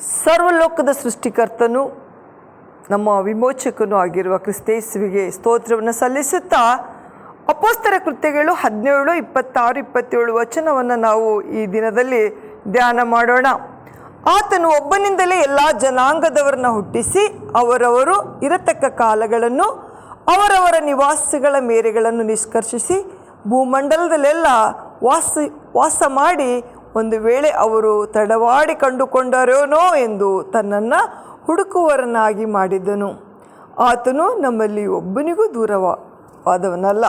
ಸರ್ವಲೋಕದ ಸೃಷ್ಟಿಕರ್ತನು, ನಮ್ಮ ವಿಮೋಚಕನೂ ಆಗಿರುವ ಕ್ರಿಸ್ತೇಸುವಿಗೆ ಸ್ತೋತ್ರವನ್ನು ಸಲ್ಲಿಸುತ್ತಾ ಅಪೋಸ್ತರ ಕೃತ್ಯಗಳು ಹದಿನೇಳು, ಇಪ್ಪತ್ತಾರು, ಇಪ್ಪತ್ತೇಳು ವಚನವನ್ನು ನಾವು ಈ ದಿನದಲ್ಲಿ ಧ್ಯಾನ ಮಾಡೋಣ. ಆತನು ಒಬ್ಬನಿಂದಲೇ ಎಲ್ಲ ಜನಾಂಗದವರನ್ನ ಹುಟ್ಟಿಸಿ ಅವರವರು ಇರತಕ್ಕ ಕಾಲಗಳನ್ನು, ಅವರವರ ನಿವಾಸಗಳ ಮೇರೆಗಳನ್ನು ನಿಷ್ಕರ್ಷಿಸಿ ಭೂಮಂಡಲದಲ್ಲೆಲ್ಲ ವಾಸ ವಾಸ ಮಾಡಿ ಒಂದು ವೇಳೆ ಅವರು ತಡವಾಡಿ ಕಂಡುಕೊಂಡರೇನೋ ಎಂದು ತನ್ನನ್ನು ಹುಡುಕುವರನ್ನಾಗಿ ಮಾಡಿದ್ದನು ಆತನು ನಮ್ಮಲ್ಲಿ ಒಬ್ಬನಿಗೂ ದೂರವಾದವನಲ್ಲ.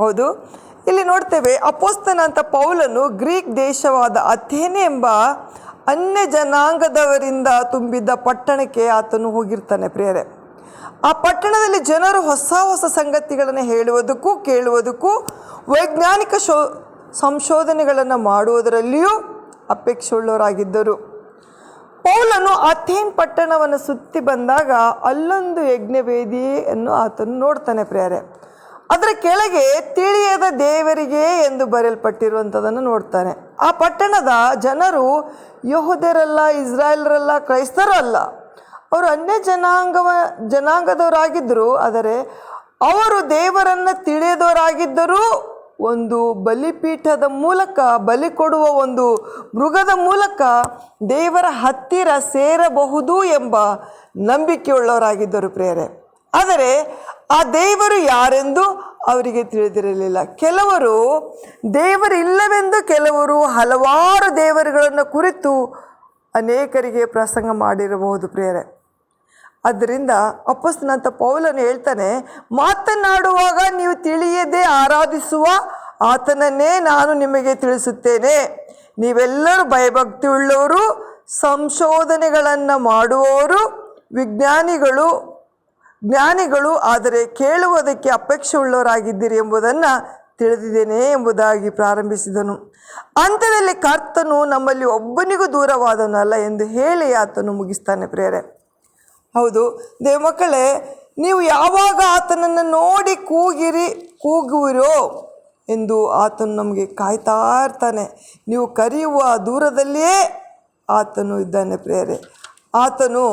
ಹೌದು, ಇಲ್ಲಿ ನೋಡ್ತೇವೆ ಅಪೋಸ್ತನಂತ ಪೌಲನು ಗ್ರೀಕ್ ದೇಶವಾದ ಅಥೇನೆ ಎಂಬ ಅನ್ಯ ಜನಾಂಗದವರಿಂದ ತುಂಬಿದ್ದ ಪಟ್ಟಣಕ್ಕೆ ಆತನು ಹೋಗಿರ್ತಾನೆ ಪ್ರಿಯರೇ. ಆ ಪಟ್ಟಣದಲ್ಲಿ ಜನರು ಹೊಸ ಹೊಸ ಸಂಗತಿಗಳನ್ನು ಹೇಳುವುದಕ್ಕೂ ಕೇಳುವುದಕ್ಕೂ ವೈಜ್ಞಾನಿಕ ಶೋ ಸಂಶೋಧನೆಗಳನ್ನು ಮಾಡುವುದರಲ್ಲಿಯೂ ಅಪೇಕ್ಷೆಯುಳ್ಳವರಾಗಿದ್ದರು. ಪೌಲನು ಅಥೇನ್ ಪಟ್ಟಣವನ್ನು ಸುತ್ತಿ ಬಂದಾಗ ಅಲ್ಲೊಂದು ಯಜ್ಞವೇದಿಯನ್ನು ಆತನು ನೋಡ್ತಾನೆ ಪ್ರಿಯರೇ. ಅದರ ಕೆಳಗೆ ತಿಳಿಯದ ದೇವರಿಗೆ ಎಂದು ಬರೆಯಲ್ಪಟ್ಟಿರುವಂಥದ್ದನ್ನು ನೋಡ್ತಾನೆ. ಆ ಪಟ್ಟಣದ ಜನರು ಯಹುದರಲ್ಲ ಇಸ್ರಾಯೇಲರಲ್ಲ, ಕ್ರೈಸ್ತರು ಅಲ್ಲ. ಅವರು ಅನ್ಯ ಜನಾಂಗವ, ಜನಾಂಗದವರಾಗಿದ್ದರು, ಆದರೆ ಅವರು ದೇವರನ್ನು ತಿಳಿಯದವರಾಗಿದ್ದರೂ ಒಂದು ಬಲಿಪೀಠದ ಮೂಲಕ, ಬಲಿ ಕೊಡುವ ಒಂದು ಮೃಗದ ಮೂಲಕ ದೇವರ ಹತ್ತಿರ ಸೇರಬಹುದು ಎಂಬ ನಂಬಿಕೆಯುಳ್ಳವರಾಗಿದ್ದರು ಪ್ರೇರೆ ಆದರೆ ಆ ದೇವರು ಯಾರೆಂದು ಅವರಿಗೆ ತಿಳಿದಿರಲಿಲ್ಲ. ಕೆಲವರು ದೇವರಿಲ್ಲವೆಂದು ಕೆಲವರು ಹಲವಾರು ದೇವರುಗಳನ್ನು ಕುರಿತು ಅನೇಕರಿಗೆ ಪ್ರಸಂಗ ಮಾಡಿರಬಹುದು ಪ್ರೇರೆ ಆದ್ದರಿಂದ ಅಪ್ಪಸ್ತನಂತ ಪೌಲನು ಹೇಳ್ತಾನೆ, ಮಾತನಾಡುವಾಗ ನೀವು ತಿಳಿಯದೆ ಆರಾಧಿಸುವ ಆತನನ್ನೇ ನಾನು ನಿಮಗೆ ತಿಳಿಸುತ್ತೇನೆ. ನೀವೆಲ್ಲರೂ ಭಯಭಕ್ತಿಯುಳ್ಳವರು, ಸಂಶೋಧನೆಗಳನ್ನು ಮಾಡುವವರು, ವಿಜ್ಞಾನಿಗಳು, ಜ್ಞಾನಿಗಳು, ಆದರೆ ಕೇಳುವುದಕ್ಕೆ ಅಪೇಕ್ಷೆ ಉಳ್ಳವರಾಗಿದ್ದೀರಿ ಎಂಬುದನ್ನು ತಿಳಿದಿದ್ದೇನೆ ಎಂಬುದಾಗಿ ಪ್ರಾರಂಭಿಸಿದನು. ಅಂಥದಲ್ಲಿ ಕರ್ತನು ನಮ್ಮಲ್ಲಿ ಒಬ್ಬನಿಗೂ ದೂರವಾದನಲ್ಲ ಎಂದು ಹೇಳಿ ಆತನು ಮುಗಿಸ್ತಾನೆ ಪ್ರೇರೆ ಹೌದು. ದೇವಮಕ್ಕಳೇ ನೀವು ಯಾವಾಗ ಆತನನ್ನು ನೋಡಿ ಕೂಗಿರಿ, ಕೂಗುವಿರೋ ಎಂದು ಆತನು ನಮಗೆ ಕಾಯ್ತಾ ಇರ್ತಾನೆ. ನೀವು ಕರೆಯುವ ದೂರದಲ್ಲಿಯೇ ಆತನು ಇದ್ದಾನೆ ಪ್ರೇರೆ ಆತನು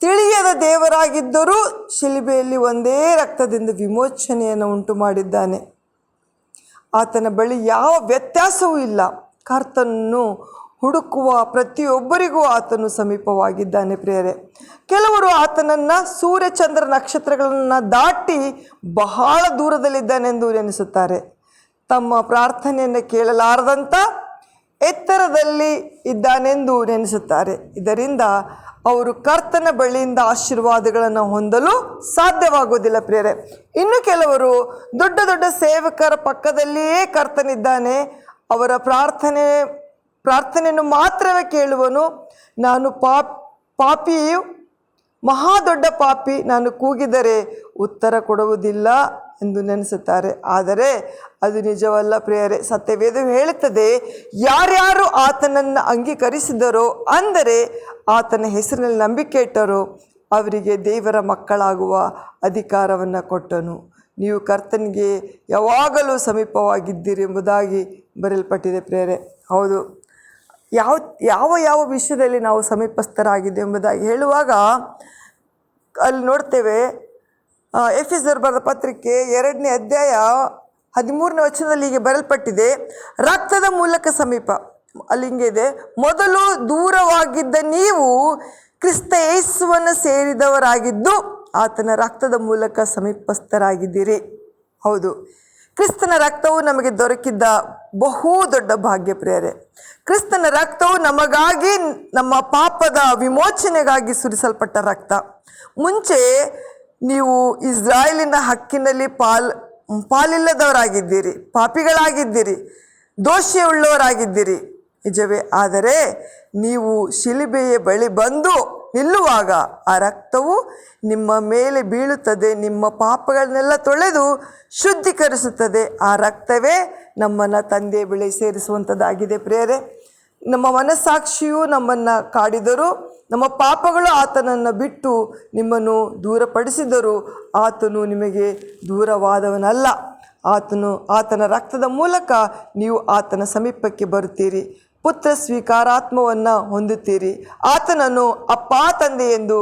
ತಿಳಿಯದ ದೇವರಾಗಿದ್ದರೂ ಶಿಲಿಬೆಯಲ್ಲಿ ಒಂದೇ ರಕ್ತದಿಂದ ವಿಮೋಚನೆಯನ್ನು ಉಂಟು ಮಾಡಿದ್ದಾನೆ ಆತನ ಬಳಿ ಯಾವ ವ್ಯತ್ಯಾಸವೂ ಇಲ್ಲ. ಕರ್ತನನ್ನು ಹುಡುಕುವ ಪ್ರತಿಯೊಬ್ಬರಿಗೂ ಆತನು ಸಮೀಪವಾಗಿದ್ದಾನೆ ಪ್ರಿಯರೇ. ಕೆಲವರು ಆತನನ್ನು ಸೂರ್ಯ ಚಂದ್ರ ನಕ್ಷತ್ರಗಳನ್ನು ದಾಟಿ ಬಹಳ ದೂರದಲ್ಲಿದ್ದಾನೆಂದು ನೆನೆಸುತ್ತಾರೆ ತಮ್ಮ ಪ್ರಾರ್ಥನೆಯನ್ನು ಕೇಳಲಾರದಂಥ ಎತ್ತರದಲ್ಲಿ ಇದ್ದಾನೆಂದು ನೆನೆಸುತ್ತಾರೆ. ಇದರಿಂದ ಅವರು ಕರ್ತನ ಬಳಿಯಿಂದ ಆಶೀರ್ವಾದಗಳನ್ನು ಹೊಂದಲು ಸಾಧ್ಯವಾಗುವುದಿಲ್ಲ ಪ್ರಿಯರೇ. ಇನ್ನು ಕೆಲವರು ದೊಡ್ಡ ದೊಡ್ಡ ಸೇವಕರ ಪಕ್ಕದಲ್ಲಿಯೇ ಕರ್ತನಿದ್ದಾನೆ. ಅವರ ಪ್ರಾರ್ಥನೆ ಪ್ರಾರ್ಥನೆಯನ್ನು ಮಾತ್ರವೇ ಕೇಳುವನು. ನಾನು ಪಾಪ್, ಪಾಪಿಯು ಮಹಾ ದೊಡ್ಡ ಪಾಪಿ. ನಾನು ಕೂಗಿದರೆ ಉತ್ತರ ಕೊಡುವುದಿಲ್ಲ ಎಂದು ನೆನೆಸುತ್ತಾರೆ. ಆದರೆ ಅದು ನಿಜವಲ್ಲ ಪ್ರಿಯರೇ ಸತ್ಯವೇದ ಹೇಳುತ್ತದೆ, ಯಾರ್ಯಾರು ಆತನನ್ನು ಅಂಗೀಕರಿಸಿದರೋ, ಅಂದರೆ ಆತನ ಹೆಸರಿನಲ್ಲಿ ನಂಬಿಕೆ ಇಟ್ಟರೋ, ಅವರಿಗೆ ದೇವರ ಮಕ್ಕಳಾಗುವ ಅಧಿಕಾರವನ್ನು ಕೊಟ್ಟನು. ನೀವು ಕರ್ತನಿಗೆ ಯಾವಾಗಲೂ ಸಮೀಪವಾಗಿದ್ದೀರಿ ಎಂಬುದಾಗಿ ಬರೆಯಲ್ಪಟ್ಟಿದೆ ಪ್ರೇರೆ ಹೌದು ಯಾವ ಯಾವ ಯಾವ ವಿಷಯದಲ್ಲಿ ನಾವು ಸಮೀಪಸ್ಥರಾಗಿದೆ ಎಂಬುದಾಗಿ ಹೇಳುವಾಗ ಅಲ್ಲಿ ನೋಡ್ತೇವೆ ಎಫ್ ಎಸ್ ಬರೆದ ಪತ್ರಿಕೆ ಎರಡನೇ ಅಧ್ಯಾಯ ಹದಿಮೂರನೇ ವಚನದಲ್ಲಿ ಹೀಗೆ ಬರಲ್ಪಟ್ಟಿದೆ ರಕ್ತದ ಮೂಲಕ ಸಮೀಪ. ಅಲ್ಲಿ ಹಿಂಗೆ ಇದೆ, ಮೊದಲು ದೂರವಾಗಿದ್ದ ನೀವು ಕ್ರಿಸ್ತ ಯೇಸುವನ್ನು ಸೇರಿದವರಾಗಿದ್ದು ಆತನ ರಕ್ತದ ಮೂಲಕ ಸಮೀಪಸ್ಥರಾಗಿದ್ದೀರಿ. ಹೌದು. ಕ್ರಿಸ್ತನ ರಕ್ತವು ನಮಗೆ ದೊರಕಿದ್ದ ಬಹು ದೊಡ್ಡ ಭಾಗ್ಯ ಪ್ರಿಯರೇ. ಕ್ರಿಸ್ತನ ರಕ್ತವು ನಮಗಾಗಿ ನಮ್ಮ ಪಾಪದ ವಿಮೋಚನೆಗಾಗಿ ಸುರಿಸಲ್ಪಟ್ಟ ರಕ್ತ. ಮುಂಚೆ ನೀವು ಇಸ್ರಾಯೇಲಿನ ಹಕ್ಕಿನಲ್ಲಿ ಪಾಲ್, ಪಾಲಿಲ್ಲದವರಾಗಿದ್ದೀರಿ, ಪಾಪಿಗಳಾಗಿದ್ದೀರಿ, ದೋಷಿಯುಳ್ಳವರಾಗಿದ್ದೀರಿ. ನಿಜವೇ, ಆದರೆ ನೀವು ಶಿಲಿಬೆಯ ಬಳಿ ಬಂದು ನಿಲ್ಲುವಾಗ ಆ ರಕ್ತವು ನಿಮ್ಮ ಮೇಲೆ ಬೀಳುತ್ತದೆ, ನಿಮ್ಮ ಪಾಪಗಳನ್ನೆಲ್ಲ ತೊಳೆದು ಶುದ್ಧೀಕರಿಸುತ್ತದೆ. ಆ ರಕ್ತವೇ ನಮ್ಮನ್ನು ತಂದೆ ಬೆಳೆ ಸೇರಿಸುವಂಥದ್ದಾಗಿದೆ ಪ್ರೇರೆ ನಮ್ಮ ಮನಸ್ಸಾಕ್ಷಿಯು ನಮ್ಮನ್ನು ಕಾಡಿದರು, ನಮ್ಮ ಪಾಪಗಳು ಆತನನ್ನು ಬಿಟ್ಟು ನಿಮ್ಮನ್ನು ದೂರಪಡಿಸಿದರು ಆತನು ನಿಮಗೆ ದೂರವಾದವನಲ್ಲ. ಆತನು, ಆತನ ರಕ್ತದ ಮೂಲಕ ನೀವು ಆತನ ಸಮೀಪಕ್ಕೆ ಬರುತ್ತೀರಿ. ಪುತ್ರ ಸ್ವೀಕಾರಾತ್ಮವನ್ನು ಹೊಂದುತ್ತೀರಿ. ಆತನನ್ನು ಅಪ್ಪ, ತಂದೆ ಎಂದು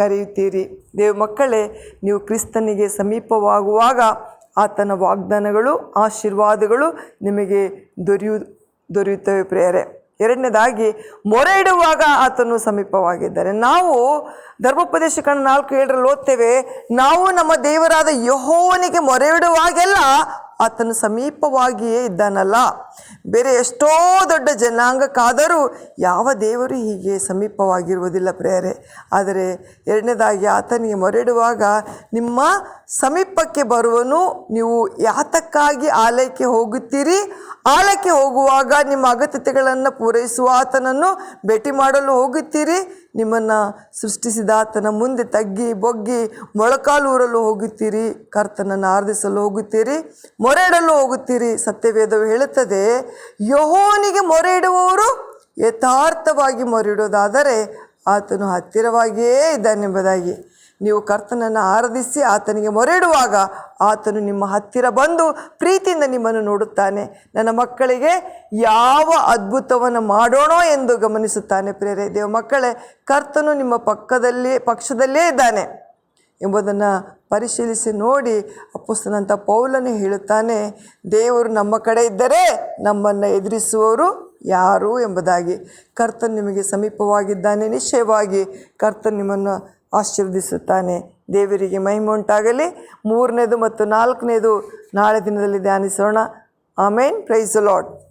ಕರೆಯುತ್ತೀರಿ. ದೇವ ಮಕ್ಕಳೇ, ನೀವು ಕ್ರಿಸ್ತನಿಗೆ ಸಮೀಪವಾಗುವಾಗ ಆತನ ವಾಗ್ದಾನಗಳು, ಆಶೀರ್ವಾದಗಳು ನಿಮಗೆ ದೊರೆಯು, ದೊರೆಯುತ್ತವೆ ಪ್ರೇರೆ ಎರಡನೇದಾಗಿ ಮೊರೆ ಇಡುವಾಗ ಆತನು ಸಮೀಪವಾಗಿದ್ದಾರೆ. ನಾವು ಧರ್ಮೋಪದೇಶ ಕಣ ನಾಲ್ಕು ಏಳರಲ್ಲಿ ಓದ್ತೇವೆ, ನಾವು ನಮ್ಮ ದೇವರಾದ ಯಹೋವನಿಗೆ ಮೊರೆ ಇಡುವಾಗೆಲ್ಲ ಆತನು ಸಮೀಪವಾಗಿಯೇ ಇದ್ದಾನಲ್ಲ. ಬೇರೆ ಎಷ್ಟೋ ದೊಡ್ಡ ಜನಾಂಗಕ್ಕಾದರೂ ಯಾವ ದೇವರು ಹೀಗೆ ಸಮೀಪವಾಗಿರುವುದಿಲ್ಲ ಪ್ರೇಯರೆ. ಆದರೆ ಎರಡನೇದಾಗಿ ಆತನಿಗೆ ಮೊರೆಡುವಾಗ ನಿಮ್ಮ ಸಮೀಪಕ್ಕೆ ಬರುವನು, ನೀವು ಯಾತಕ್ಕಾಗಿ ಆಲಯಕ್ಕೆ ಹೋಗುತ್ತೀರಿ? ಆಲಯಕ್ಕೆ ಹೋಗುವಾಗ ನಿಮ್ಮ ಅಗತ್ಯತೆಗಳನ್ನು ಪೂರೈಸುವ ಆತನನ್ನು ಭೇಟಿ ಮಾಡಲು ಹೋಗುತ್ತೀರಿ? ನಿಮ್ಮನ್ನು ಸೃಷ್ಟಿಸಿದ ಆತನ ಮುಂದೆ ತಗ್ಗಿ, ಬೊಗ್ಗಿ ಮೊಳಕಾಲೂರಲು ಹೋಗುತ್ತೀರಿ. ಕರ್ತನನ್ನು ಆರಾಧಿಸಲು ಹೋಗುತ್ತೀರಿ, ಮೊರೆ ಇಡಲು ಹೋಗುತ್ತೀರಿ. ಸತ್ಯವೇದವು ಹೇಳುತ್ತದೆ ಯಹೋನಿಗೆ ಮೊರೆ ಇಡುವವರು ಯಥಾರ್ಥವಾಗಿ ಮೊರೆ ಇಡೋದಾದರೆ ಆತನು ಹತ್ತಿರವಾಗಿಯೇ ಇದ್ದಾನೆಂಬುದಾಗಿ ನೀವು ಕರ್ತನನ್ನು ಆರಾಧಿಸಿ ಆತನಿಗೆ ಮೊರೆಡುವಾಗ ಆತನು ನಿಮ್ಮ ಹತ್ತಿರ ಬಂದು ಪ್ರೀತಿಯಿಂದ ನಿಮ್ಮನ್ನು ನೋಡುತ್ತಾನೆ. ನನ್ನ ಮಕ್ಕಳಿಗೆ ಯಾವ ಅದ್ಭುತವನ್ನು ಮಾಡೋಣೋ ಎಂದು ಗಮನಿಸುತ್ತಾನೆ ಪ್ರೇರೆ ದೇವ ಮಕ್ಕಳೇ, ಕರ್ತನು ನಿಮ್ಮ ಪಕ್ಕದಲ್ಲಿ, ಪಕ್ಷದಲ್ಲೇ ಇದ್ದಾನೆ ಎಂಬುದನ್ನು ಪರಿಶೀಲಿಸಿ ನೋಡಿ ಅಪ್ಪುಸ್ತನಂಥ ಪೌಲನು ಹೇಳುತ್ತಾನೆ, ದೇವರು ನಮ್ಮ ಕಡೆ ಇದ್ದರೆ ನಮ್ಮನ್ನು ಎದುರಿಸುವವರು ಯಾರು ಎಂಬುದಾಗಿ. ಕರ್ತನ್ ನಿಮಗೆ ಸಮೀಪವಾಗಿದ್ದಾನೆ, ನಿಶ್ಚಯವಾಗಿ ಕರ್ತನ್ ನಿಮ್ಮನ್ನು ಆಶೀರ್ವದಿಸುತ್ತಾನೆ ದೇವರಿಗೆ ಮೈಮುಂಟಾಗಲಿ ಮೂರನೇದು ಮತ್ತು ನಾಲ್ಕನೇದು ನಾಳೆ ದಿನದಲ್ಲಿ ಧ್ಯಾನಿಸೋಣ. ಆಮೇನ್. ಪ್ರೈಸ್ ಲಾಡ್